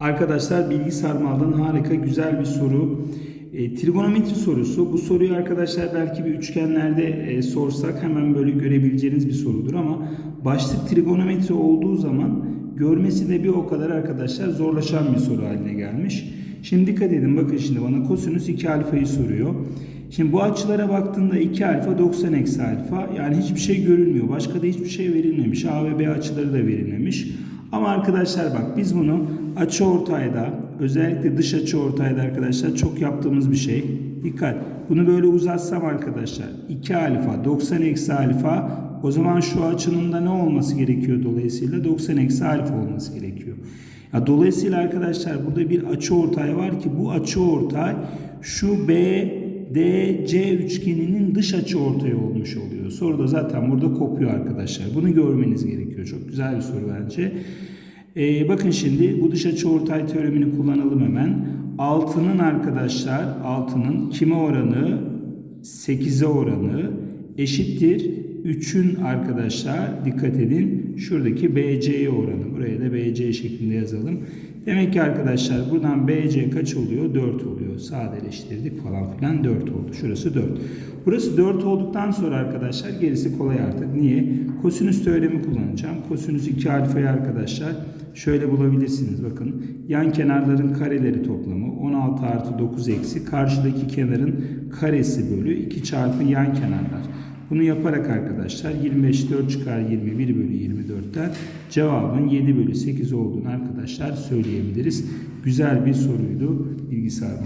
Arkadaşlar bilgi sarmaldan harika güzel bir soru. E, trigonometri sorusu. Bu soruyu arkadaşlar belki bir üçgenlerde e, sorsak hemen böyle görebileceğiniz bir sorudur ama başlık trigonometri olduğu zaman görmesi de bir o kadar arkadaşlar zorlaşan bir soru haline gelmiş. Şimdi dikkat edin bakın şimdi bana kosinüs 2 alfayı soruyor. Şimdi bu açılara baktığında 2 alfa 90 eksi alfa yani hiçbir şey görülmüyor. Başka da hiçbir şey verilmemiş. A ve B açıları da verilmemiş. Ama arkadaşlar bak biz bunu açı ortayda özellikle dış açı ortayda arkadaşlar çok yaptığımız bir şey. Dikkat. Bunu böyle uzatsam arkadaşlar 2 alfa 90 eksi alfa o zaman şu açının da ne olması gerekiyor dolayısıyla 90 eksi alfa olması gerekiyor. Ya dolayısıyla arkadaşlar burada bir açı ortay var ki bu açı ortay şu B DC üçgeninin dış açı ortaya olmuş oluyor. Soru da zaten burada kopuyor arkadaşlar. Bunu görmeniz gerekiyor. Çok güzel bir soru bence. Ee, bakın şimdi bu dış açı ortay teoremini kullanalım hemen. 6'nın arkadaşlar 6'nın kime oranı 8'e oranı eşittir 3'ün arkadaşlar dikkat edin şuradaki BC'ye oranı. Buraya da BC şeklinde yazalım. Demek ki arkadaşlar buradan BC kaç oluyor? 4 oluyor. Sadeleştirdik falan filan 4 oldu. Şurası 4. Burası 4 olduktan sonra arkadaşlar gerisi kolay artık. Niye? Kosinüs teoremi kullanacağım. Kosinüs 2 alfayı arkadaşlar şöyle bulabilirsiniz. Bakın yan kenarların kareleri toplamı 16 artı 9 eksi karşıdaki kenarın karesi bölü 2 çarpı yan kenarlar. Bunu yaparak arkadaşlar 25 4 çıkar 21 bölü 24'ten cevabın 7 bölü 8 olduğunu arkadaşlar söyleyebiliriz. Güzel bir soruydu bilgisayar